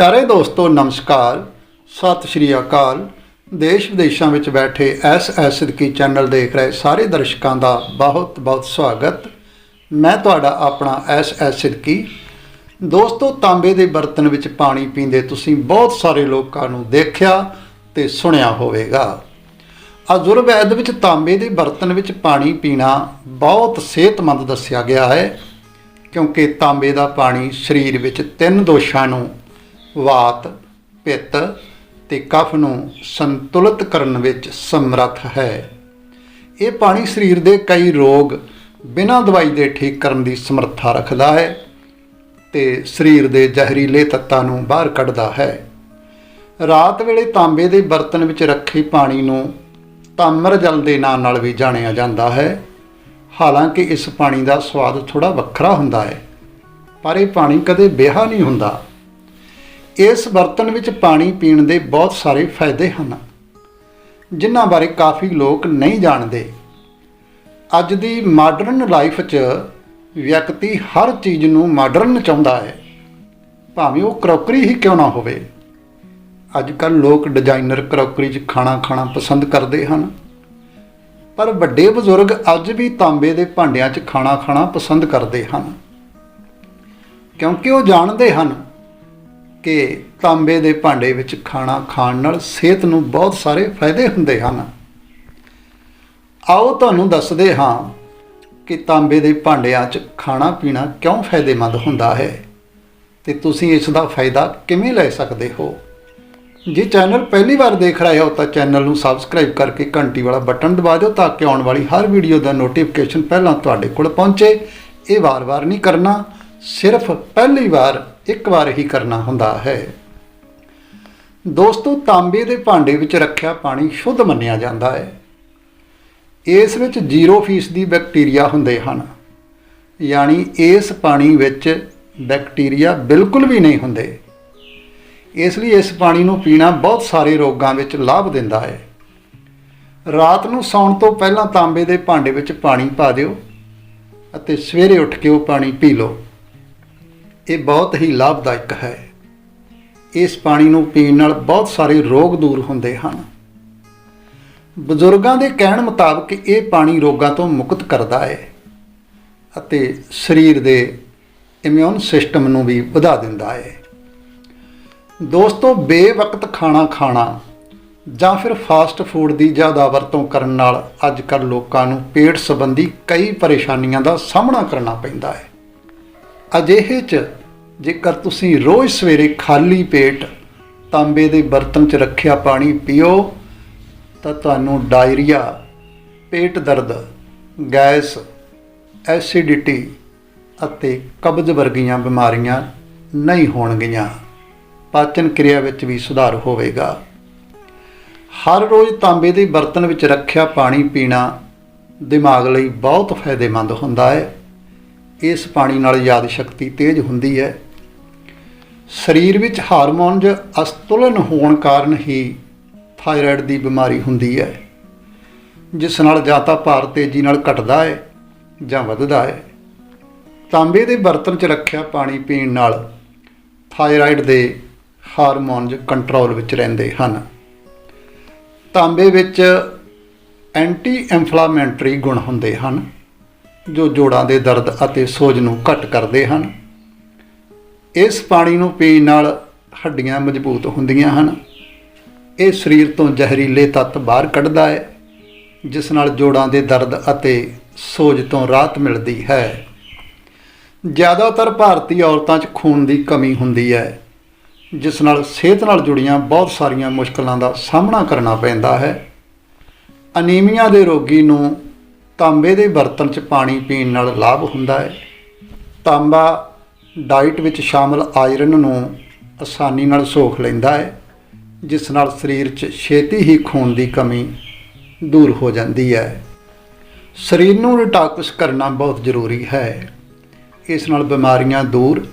ਪਿਆਰੇ ਦੋਸਤੋ, ਨਮਸਕਾਰ। ਸਤਿ ਸ਼੍ਰੀ ਅਕਾਲ। ਦੇਸ਼ ਵਿਦੇਸ਼ਾਂ ਵਿੱਚ ਬੈਠੇ ਐਸ ਐਸ ਸਿੱਧਕੀ ਚੈਨਲ ਦੇਖ ਰਹੇ ਸਾਰੇ ਦਰਸ਼ਕਾਂ ਦਾ ਬਹੁਤ ਬਹੁਤ ਸਵਾਗਤ। ਮੈਂ ਤੁਹਾਡਾ ਆਪਣਾ ਐਸ ਐਸ ਸਿੱਧਕੀ। ਦੋਸਤੋ, ਤਾਂਬੇ ਦੇ ਬਰਤਨ ਵਿੱਚ ਪਾਣੀ ਪੀਂਦੇ ਤੁਸੀਂ ਬਹੁਤ ਸਾਰੇ ਲੋਕਾਂ ਨੂੰ ਦੇਖਿਆ ਤੇ ਸੁਣਿਆ ਹੋਵੇਗਾ। ਅਜੁਰਵੈਦ ਵਿੱਚ ਤਾਂਬੇ ਦੇ ਬਰਤਨ ਵਿੱਚ ਪਾਣੀ ਪੀਣਾ ਬਹੁਤ ਸਿਹਤਮੰਦ ਦੱਸਿਆ ਗਿਆ ਹੈ, ਕਿਉਂਕਿ ਤਾਂਬੇ ਦਾ ਪਾਣੀ ਸਰੀਰ ਵਿੱਚ ਤਿੰਨ ਦੋਸ਼ਾਂ ਨੂੰ ਵਾਤ, ਪਿੱਤ ਤੇ ਕਫ ਨੂੰ ਸੰਤੁਲਿਤ ਕਰਨ ਵਿੱਚ ਸਮਰੱਥ ਹੈ। ਇਹ ਪਾਣੀ ਸਰੀਰ ਦੇ ਕਈ ਰੋਗ ਬਿਨਾਂ ਦਵਾਈ ਦੇ ਠੀਕ ਕਰਨ ਦੀ ਸਮਰੱਥਾ ਰੱਖਦਾ ਹੈ ਤੇ ਸਰੀਰ ਦੇ ਜ਼ਹਿਰੀਲੇ ਤੱਤਾਂ ਨੂੰ ਬਾਹਰ ਕੱਢਦਾ ਹੈ। ਰਾਤ ਵੇਲੇ ਤਾਂਬੇ ਦੇ ਬਰਤਨ ਵਿੱਚ ਰੱਖੇ ਪਾਣੀ ਨੂੰ ਤਾਮਰ ਜਲ ਦੇ ਨਾਂ ਨਾਲ ਵੀ ਜਾਣਿਆ ਜਾਂਦਾ ਹੈ। ਹਾਲਾਂਕਿ ਇਸ ਪਾਣੀ ਦਾ ਸਵਾਦ ਥੋੜਾ ਵੱਖਰਾ ਹੁੰਦਾ ਹੈ, ਪਰ ਇਹ ਪਾਣੀ ਕਦੇ ਬਿਹਾ ਨਹੀਂ ਹੁੰਦਾ। ਇਸ ਬਰਤਨ ਵਿੱਚ ਪਾਣੀ ਪੀਣ ਦੇ ਬਹੁਤ ਸਾਰੇ ਫਾਇਦੇ ਹਨ, ਜਿਨ੍ਹਾਂ ਬਾਰੇ ਕਾਫੀ ਲੋਕ ਨਹੀਂ ਜਾਣਦੇ। ਅੱਜ ਦੀ ਮਾਡਰਨ ਲਾਈਫ 'ਚ ਵਿਅਕਤੀ ਹਰ ਚੀਜ਼ ਨੂੰ ਮਾਡਰਨ ਚਾਹੁੰਦਾ ਹੈ। ਭਾਵੇਂ ਉਹ ਕਰੋਕਰੀ ਹੀ ਕਿਉਂ ਨਾ ਹੋਵੇ। ਅੱਜ ਕੱਲ ਲੋਕ ਡਿਜ਼ਾਈਨਰ ਕਰੋਕਰੀ 'ਚ ਖਾਣਾ ਖਾਣਾ ਪਸੰਦ ਕਰਦੇ ਹਨ। ਪਰ ਵੱਡੇ ਬਜ਼ੁਰਗ ਅੱਜ ਵੀ ਤਾਂਬੇ ਦੇ ਭਾਂਡਿਆਂ 'ਚ ਖਾਣਾ ਖਾਣਾ ਪਸੰਦ ਕਰਦੇ ਹਨ। ਕਿਉਂਕਿ ਉਹ ਜਾਣਦੇ ਹਨ ਕਿ ਤਾਂਬੇ ਦੇ ਭਾਂਡੇ ਵਿੱਚ ਖਾਣਾ ਖਾਣ ਨਾਲ ਸਿਹਤ ਨੂੰ ਬਹੁਤ ਸਾਰੇ ਫਾਇਦੇ ਹੁੰਦੇ ਹਨ। ਆਓ ਤੁਹਾਨੂੰ ਦੱਸਦੇ ਹਾਂ ਕਿ ਤਾਂਬੇ ਦੇ ਭਾਂਡਿਆਂ 'ਚ ਖਾਣਾ ਪੀਣਾ ਕਿਉਂ ਫਾਇਦੇਮੰਦ ਹੁੰਦਾ ਹੈ ਤੇ ਤੁਸੀਂ ਇਸ ਦਾ ਫਾਇਦਾ ਕਿਵੇਂ ਲੈ ਸਕਦੇ ਹੋ। ਜੇ ਚੈਨਲ ਪਹਿਲੀ ਵਾਰ ਦੇਖ ਰਹੇ ਹੋ ਤਾਂ ਚੈਨਲ ਨੂੰ ਸਬਸਕ੍ਰਾਈਬ ਕਰਕੇ ਘੰਟੀ ਵਾਲਾ ਬਟਨ ਦਬਾ ਦਿਓ ਤਾਂ ਕਿ ਆਉਣ ਵਾਲੀ ਹਰ ਵੀਡੀਓ ਦਾ ਨੋਟੀਫਿਕੇਸ਼ਨ ਪਹਿਲਾਂ ਤੁਹਾਡੇ ਕੋਲ ਪਹੁੰਚੇ। ਇਹ ਵਾਰ-ਵਾਰ ਨਹੀਂ ਕਰਨਾ, ਸਿਰਫ ਪਹਿਲੀ ਵਾਰ ਇੱਕ ਵਾਰ ਹੀ ਕਰਨਾ ਹੁੰਦਾ ਹੈ। ਦੋਸਤੋ, ਤਾਂਬੇ ਦੇ ਭਾਂਡੇ ਵਿੱਚ ਰੱਖਿਆ ਪਾਣੀ ਸ਼ੁੱਧ ਮੰਨਿਆ ਜਾਂਦਾ ਹੈ। ਇਸ ਵਿੱਚ 0% ਦੀ ਬੈਕਟੀਰੀਆ ਹੁੰਦੇ ਹਨ। ਯਾਨੀ ਇਸ ਪਾਣੀ ਵਿੱਚ ਬੈਕਟੀਰੀਆ ਬਿਲਕੁਲ ਵੀ ਨਹੀਂ ਹੁੰਦੇ। ਇਸ ਲਈ ਇਸ ਪਾਣੀ ਨੂੰ ਪੀਣਾ ਬਹੁਤ ਸਾਰੇ ਰੋਗਾਂ ਵਿੱਚ ਲਾਭ ਦਿੰਦਾ ਹੈ। ਰਾਤ ਨੂੰ ਸੌਣ ਤੋਂ ਪਹਿਲਾਂ ਤਾਂਬੇ ਦੇ ਭਾਂਡੇ ਵਿੱਚ ਪਾਣੀ ਪਾ ਦਿਓ ਅਤੇ ਸਵੇਰੇ ਉੱਠ ਕੇ ਉਹ ਪਾਣੀ ਪੀ ਲਓ। ਇਹ ਬਹੁਤ ਹੀ ਲਾਭਦਾਇਕ ਹੈ। ਇਸ ਪਾਣੀ ਨੂੰ ਪੀਣ ਨਾਲ ਬਹੁਤ ਸਾਰੇ ਰੋਗ ਦੂਰ ਹੁੰਦੇ ਹਨ। ਬਜ਼ੁਰਗਾਂ ਦੇ ਕਹਿਣ ਮੁਤਾਬਕ ਇਹ ਪਾਣੀ ਰੋਗਾਂ ਤੋਂ ਮੁਕਤ ਕਰਦਾ ਹੈ ਅਤੇ ਸਰੀਰ ਦੇ ਇਮਿਊਨ ਸਿਸਟਮ ਨੂੰ ਵੀ ਵਧਾ ਦਿੰਦਾ ਹੈ। ਦੋਸਤੋ, ਬੇਵਕਤ ਖਾਣਾ ਖਾਣਾ ਜਾਂ ਫਿਰ ਫਾਸਟ ਫੂਡ ਦੀ ਜ਼ਿਆਦਾ ਵਰਤੋਂ ਕਰਨ ਨਾਲ ਅੱਜ ਕੱਲ੍ਹ ਲੋਕਾਂ ਨੂੰ ਪੇਟ ਸੰਬੰਧੀ ਕਈ ਪਰੇਸ਼ਾਨੀਆਂ ਦਾ ਸਾਹਮਣਾ ਕਰਨਾ ਪੈਂਦਾ ਹੈ। ਅਜਿਹੇ 'ਚ ਜੇਕਰ ਤੁਸੀਂ ਰੋਜ਼ ਸਵੇਰੇ ਖਾਲੀ ਪੇਟ ਤਾਂਬੇ ਦੇ ਬਰਤਨ 'ਚ ਰੱਖਿਆ ਪਾਣੀ ਪੀਓ, ਤਾਂ ਤੁਹਾਨੂੰ ਡਾਇਰੀਆ, ਪੇਟ ਦਰਦ, ਗੈਸ, ਐਸਿਡਿਟੀ ਅਤੇ ਕਬਜ਼ ਵਰਗੀਆਂ ਬਿਮਾਰੀਆਂ ਨਹੀਂ ਹੋਣਗੀਆਂ। ਪਾਚਨ ਕਿਰਿਆ ਵਿੱਚ ਵੀ ਸੁਧਾਰ ਹੋਵੇਗਾ। ਹਰ ਰੋਜ਼ ਤਾਂਬੇ ਦੇ ਬਰਤਨ ਵਿੱਚ ਰੱਖਿਆ ਪਾਣੀ ਪੀਣਾ ਦਿਮਾਗ ਲਈ ਬਹੁਤ ਫਾਇਦੇਮੰਦ ਹੁੰਦਾ ਹੈ। ਇਸ ਪਾਣੀ ਨਾਲ ਯਾਦ ਸ਼ਕਤੀ ਤੇਜ਼ ਹੁੰਦੀ ਹੈ। ਸਰੀਰ ਵਿੱਚ ਹਾਰਮੋਨਜ ਅਸਤੁਲਨ ਹੋਣ ਕਾਰਨ ਹੀ ਥਾਇਰਾਇਡ ਦੀ ਬਿਮਾਰੀ ਹੁੰਦੀ ਹੈ, ਜਿਸ ਨਾਲ ਜਾਂ ਤਾਂ ਭਾਰ ਤੇਜ਼ੀ ਨਾਲ ਘਟਦਾ ਹੈ ਜਾਂ ਵੱਧਦਾ ਹੈ। ਤਾਂਬੇ ਦੇ ਬਰਤਨ 'ਚ ਰੱਖਿਆ ਪਾਣੀ ਪੀਣ ਨਾਲ ਥਾਇਰਾਇਡ ਦੇ ਹਾਰਮੋਨਜ ਕੰਟਰੋਲ ਵਿੱਚ ਰਹਿੰਦੇ ਹਨ। ਤਾਂਬੇ ਵਿੱਚ ਐਂਟੀ ਇਨਫਲਾਮੇਟਰੀ ਗੁਣ ਹੁੰਦੇ ਹਨ। ਜੋ ਜੋੜਾਂ ਦੇ ਦਰਦ ਅਤੇ ਸੋਜ ਨੂੰ ਘੱਟ ਕਰਦੇ ਹਨ, ਇਸ ਪਾਣੀ ਨੂੰ ਪੀਣ ਨਾਲ ਹੱਡੀਆਂ ਮਜ਼ਬੂਤ ਹੁੰਦੀਆਂ ਹਨ। ਇਹ ਸਰੀਰ ਤੋਂ ਜ਼ਹਿਰੀਲੇ ਤੱਤ ਬਾਹਰ ਕੱਢਦਾ ਹੈ, ਜਿਸ ਨਾਲ ਜੋੜਾਂ ਦੇ ਦਰਦ ਅਤੇ ਸੋਜ ਤੋਂ ਰਾਹਤ ਮਿਲਦੀ ਹੈ। ਜ਼ਿਆਦਾਤਰ ਭਾਰਤੀ ਔਰਤਾਂ 'ਚ ਖੂਨ ਦੀ ਕਮੀ ਹੁੰਦੀ ਹੈ, ਜਿਸ ਨਾਲ ਸਿਹਤ ਨਾਲ ਜੁੜੀਆਂ ਬਹੁਤ ਸਾਰੀਆਂ ਮੁਸ਼ਕਲਾਂ ਦਾ ਸਾਹਮਣਾ ਕਰਨਾ ਪੈਂਦਾ ਹੈ। ਅਨੀਮੀਆ ਦੇ ਰੋਗੀ ਨੂੰ ਤਾਂਬੇ ਦੇ ਬਰਤਨ 'ਚ ਪਾਣੀ ਪੀਣ ਨਾਲ ਲਾਭ ਹੁੰਦਾ ਹੈ। ਤਾਂਬਾ ਡਾਈਟ ਵਿੱਚ ਸ਼ਾਮਲ ਆਇਰਨ ਨੂੰ ਆਸਾਨੀ ਨਾਲ ਸੋਖ ਲੈਂਦਾ ਹੈ, ਜਿਸ ਨਾਲ ਸਰੀਰ 'ਚ ਛੇਤੀ ਹੀ ਖੂਨ ਦੀ ਕਮੀ ਦੂਰ ਹੋ ਜਾਂਦੀ ਹੈ। ਸਰੀਰ ਨੂੰ ਰਿਟਾਕਸ ਕਰਨਾ ਬਹੁਤ ਜ਼ਰੂਰੀ ਹੈ। ਇਸ ਨਾਲ ਬਿਮਾਰੀਆਂ ਦੂਰ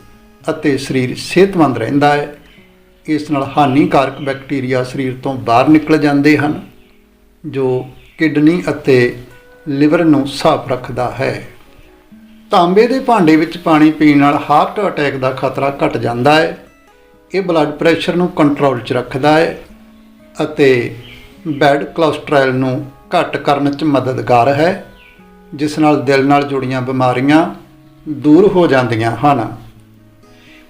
ਅਤੇ ਸਰੀਰ ਸਿਹਤਮੰਦ ਰਹਿੰਦਾ ਹੈ। ਇਸ ਨਾਲ ਹਾਨੀਕਾਰਕ ਬੈਕਟੀਰੀਆ ਸਰੀਰ ਤੋਂ ਬਾਹਰ ਨਿਕਲ ਜਾਂਦੇ ਹਨ, ਜੋ ਕਿਡਨੀ ਅਤੇ ਲਿਵਰ ਨੂੰ ਸਾਫ਼ ਰੱਖਦਾ ਹੈ। ਤਾਂਬੇ ਦੇ ਭਾਂਡੇ ਵਿੱਚ ਪਾਣੀ ਪੀਣ ਨਾਲ ਹਾਰਟ ਅਟੈਕ ਦਾ ਖਤਰਾ ਘਟ ਜਾਂਦਾ ਹੈ। ਇਹ ਬਲੱਡ ਪ੍ਰੈਸ਼ਰ ਨੂੰ ਕੰਟਰੋਲ 'ਚ ਰੱਖਦਾ ਹੈ ਅਤੇ ਬੈਡ ਕੋਲੇਸਟ੍ਰੋਲ ਨੂੰ ਘੱਟ ਕਰਨ 'ਚ ਮਦਦਗਾਰ ਹੈ, ਜਿਸ ਨਾਲ ਦਿਲ ਨਾਲ ਜੁੜੀਆਂ ਬਿਮਾਰੀਆਂ ਦੂਰ ਹੋ ਜਾਂਦੀਆਂ ਹਨ।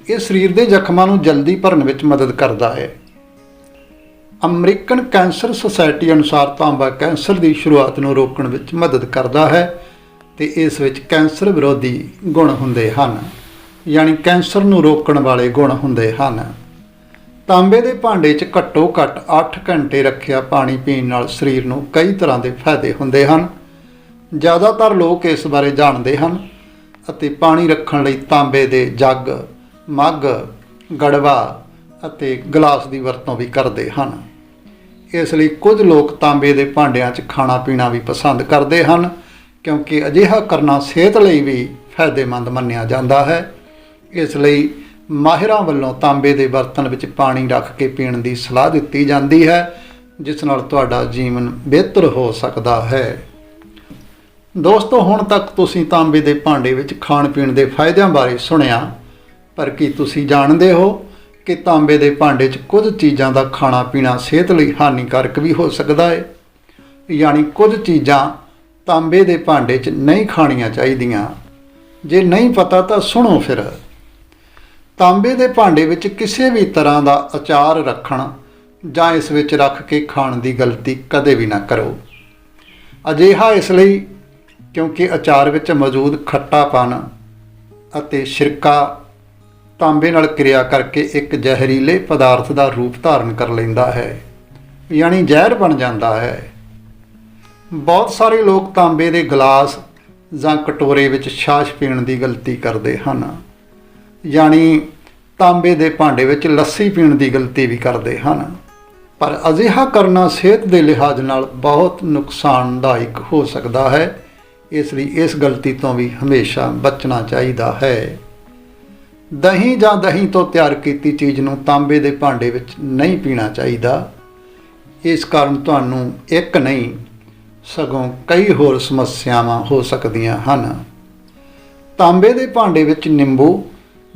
ਇਹ ਸਰੀਰ ਦੇ ਜ਼ਖਮਾਂ ਨੂੰ ਜਲਦੀ ਭਰਨ ਵਿੱਚ ਮਦਦ ਕਰਦਾ ਹੈ। ਅਮਰੀਕਨ ਕੈਂਸਰ ਸੁਸਾਇਟੀ ਅਨੁਸਾਰ ਤਾਂਬਾ ਕੈਂਸਰ ਦੀ ਸ਼ੁਰੂਆਤ ਨੂੰ ਰੋਕਣ ਵਿੱਚ ਮਦਦ ਕਰਦਾ ਹੈ ਤੇ ਇਸ ਵਿੱਚ ਕੈਂਸਰ ਵਿਰੋਧੀ ਗੁਣ ਹੁੰਦੇ ਹਨ, ਯਾਨੀ ਕੈਂਸਰ ਨੂੰ ਰੋਕਣ ਵਾਲੇ ਗੁਣ ਹੁੰਦੇ ਹਨ। ਤਾਂਬੇ ਦੇ ਭਾਂਡੇ 'ਚ ਘੱਟੋ ਘੱਟ 8 ਘੰਟੇ ਰੱਖਿਆ ਪਾਣੀ ਪੀਣ ਨਾਲ ਸਰੀਰ ਨੂੰ ਕਈ ਤਰ੍ਹਾਂ ਦੇ ਫਾਇਦੇ ਹੁੰਦੇ ਹਨ। ਜ਼ਿਆਦਾਤਰ ਲੋਕ ਇਸ ਬਾਰੇ ਜਾਣਦੇ ਹਨ ਅਤੇ ਪਾਣੀ ਰੱਖਣ ਲਈ ਤਾਂਬੇ ਦੇ ਜੱਗ, ਮੱਗ, ਗੜਵਾ ਅਤੇ ਗਲਾਸ ਦੀ ਵਰਤੋਂ ਵੀ ਕਰਦੇ ਹਨ। ਇਸ ਲਈ ਕੁਝ ਲੋਕ ਤਾਂਬੇ ਦੇ ਭਾਂਡਿਆਂ 'ਚ ਖਾਣਾ ਪੀਣਾ ਵੀ ਪਸੰਦ ਕਰਦੇ ਹਨ, ਕਿਉਂਕਿ ਅਜਿਹਾ ਕਰਨਾ ਸਿਹਤ ਲਈ ਵੀ ਫਾਇਦੇਮੰਦ ਮੰਨਿਆ ਜਾਂਦਾ ਹੈ। ਇਸ ਲਈ ਮਾਹਿਰਾਂ ਵੱਲੋਂ ਤਾਂਬੇ ਦੇ ਬਰਤਨ ਵਿੱਚ ਪਾਣੀ ਰੱਖ ਕੇ ਪੀਣ ਦੀ ਸਲਾਹ ਦਿੱਤੀ ਜਾਂਦੀ ਹੈ, ਜਿਸ ਨਾਲ ਤੁਹਾਡਾ ਜੀਵਨ ਬਿਹਤਰ ਹੋ ਸਕਦਾ ਹੈ। ਦੋਸਤੋ, ਹੁਣ ਤੱਕ ਤੁਸੀਂ ਤਾਂਬੇ ਦੇ ਭਾਂਡੇ ਵਿੱਚ ਖਾਣ ਪੀਣ ਦੇ ਫਾਇਦਿਆਂ ਬਾਰੇ ਸੁਣਿਆ, ਪਰ ਕੀ ਤੁਸੀਂ ਜਾਣਦੇ ਹੋ? ਕਿ ਤਾਂਬੇ ਦੇ ਭਾਂਡੇ 'ਚ ਕੁਝ ਚੀਜ਼ਾਂ ਦਾ ਖਾਣਾ ਪੀਣਾ ਸਿਹਤ ਲਈ ਹਾਨੀਕਾਰਕ ਵੀ ਹੋ ਸਕਦਾ ਹੈ ਯਾਨੀ ਕੁਝ ਚੀਜ਼ਾਂ ਤਾਂਬੇ ਦੇ ਭਾਂਡੇ 'ਚ ਨਹੀਂ ਖਾਣੀਆਂ ਚਾਹੀਦੀਆਂ। ਜੇ ਨਹੀਂ ਪਤਾ ਤਾਂ ਸੁਣੋ ਫਿਰ। ਤਾਂਬੇ ਦੇ ਭਾਂਡੇ ਵਿੱਚ ਕਿਸੇ ਵੀ ਤਰ੍ਹਾਂ ਦਾ ਅਚਾਰ ਰੱਖਣ ਜਾਂ ਇਸ ਵਿੱਚ ਰੱਖ ਕੇ ਖਾਣ ਦੀ ਗਲਤੀ ਕਦੇ ਵੀ ਨਾ ਕਰੋ। ਅਜਿਹਾ ਇਸ ਲਈ ਕਿਉਂਕਿ ਅਚਾਰ ਵਿੱਚ ਮੌਜੂਦ ਖੱਟਾਪਨ ਅਤੇ ਸਿਰਕਾ ਤਾਂਬੇ ਨਾਲ ਕਿਰਿਆ ਕਰਕੇ ਇੱਕ ਜ਼ਹਿਰੀਲੇ ਪਦਾਰਥ ਦਾ ਰੂਪ ਧਾਰਨ ਕਰ ਲੈਂਦਾ ਹੈ, ਯਾਨੀ ਜ਼ਹਿਰ ਬਣ ਜਾਂਦਾ ਹੈ। ਬਹੁਤ ਸਾਰੇ ਲੋਕ ਤਾਂਬੇ ਦੇ ਗਲਾਸ ਜਾਂ ਕਟੋਰੇ ਵਿੱਚ ਛਾਛ ਪੀਣ ਦੀ ਗਲਤੀ ਕਰਦੇ ਹਨ, ਯਾਨੀ ਤਾਂਬੇ ਦੇ ਭਾਂਡੇ ਵਿੱਚ ਲੱਸੀ ਪੀਣ ਦੀ ਗਲਤੀ ਵੀ ਕਰਦੇ ਹਨ। ਪਰ ਅਜਿਹਾ ਕਰਨਾ ਸਿਹਤ ਦੇ ਲਿਹਾਜ਼ ਨਾਲ ਬਹੁਤ ਨੁਕਸਾਨਦਾਇਕ ਹੋ ਸਕਦਾ ਹੈ, ਇਸ ਲਈ ਇਸ ਗਲਤੀ ਤੋਂ ਵੀ ਹਮੇਸ਼ਾ ਬਚਣਾ ਚਾਹੀਦਾ ਹੈ। ਦਹੀਂ ਜਾਂ ਦਹੀਂ ਤੋਂ ਤਿਆਰ ਕੀਤੀ ਚੀਜ਼ ਨੂੰ ਤਾਂਬੇ ਦੇ ਭਾਂਡੇ ਵਿੱਚ ਨਹੀਂ ਪੀਣਾ ਚਾਹੀਦਾ। ਇਸ ਕਾਰਨ ਤੁਹਾਨੂੰ ਇੱਕ ਨਹੀਂ, ਸਗੋਂ ਕਈ ਹੋਰ ਸਮੱਸਿਆਵਾਂ ਹੋ ਸਕਦੀਆਂ ਹਨ। ਤਾਂਬੇ ਦੇ ਭਾਂਡੇ ਵਿੱਚ ਨਿੰਬੂ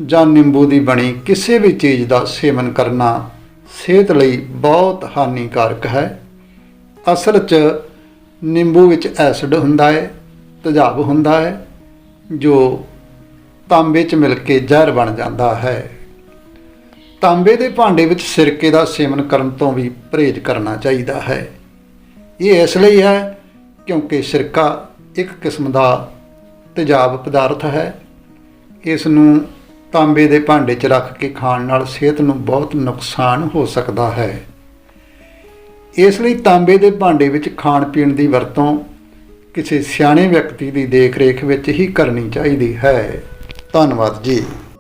ਜਾਂ ਨਿੰਬੂ ਦੀ ਬਣੀ ਕਿਸੇ ਵੀ ਚੀਜ਼ ਦਾ ਸੇਵਨ ਕਰਨਾ ਸਿਹਤ ਲਈ ਬਹੁਤ ਹਾਨੀਕਾਰਕ ਹੈ। ਅਸਲ 'ਚ ਨਿੰਬੂ ਵਿੱਚ ਐਸਿਡ ਹੁੰਦਾ ਹੈ, ਤੇਜ਼ਾਬ ਹੁੰਦਾ ਹੈ, ਜੋ ਤਾਂਬੇ 'ਚ ਮਿਲ ਕੇ ਜ਼ਹਿਰ ਬਣ ਜਾਂਦਾ ਹੈ। ਤਾਂਬੇ ਦੇ ਭਾਂਡੇ ਵਿੱਚ ਸਿਰਕੇ ਦਾ ਸੇਵਨ ਕਰਨ ਤੋਂ ਵੀ ਪਰਹੇਜ਼ ਕਰਨਾ ਚਾਹੀਦਾ ਹੈ। ਇਹ ਇਸ ਲਈ ਹੈ ਕਿਉਂਕਿ ਸਿਰਕਾ ਇੱਕ ਕਿਸਮ ਦਾ ਤੇਜ਼ਾਬ ਪਦਾਰਥ ਹੈ। ਇਸ ਨੂੰ ਤਾਂਬੇ ਦੇ ਭਾਂਡੇ 'ਚ ਰੱਖ ਕੇ ਖਾਣ ਨਾਲ ਸਿਹਤ ਨੂੰ ਬਹੁਤ ਨੁਕਸਾਨ ਹੋ ਸਕਦਾ ਹੈ। ਇਸ ਲਈ ਤਾਂਬੇ ਦੇ ਭਾਂਡੇ ਵਿੱਚ ਖਾਣ ਪੀਣ ਦੀ ਵਰਤੋਂ ਕਿਸੇ ਸਿਆਣੇ ਵਿਅਕਤੀ ਦੀ ਦੇਖ ਰੇਖ ਵਿੱਚ ਹੀ ਕਰਨੀ ਚਾਹੀਦੀ ਹੈ। ਧੰਨਵਾਦ ਜੀ।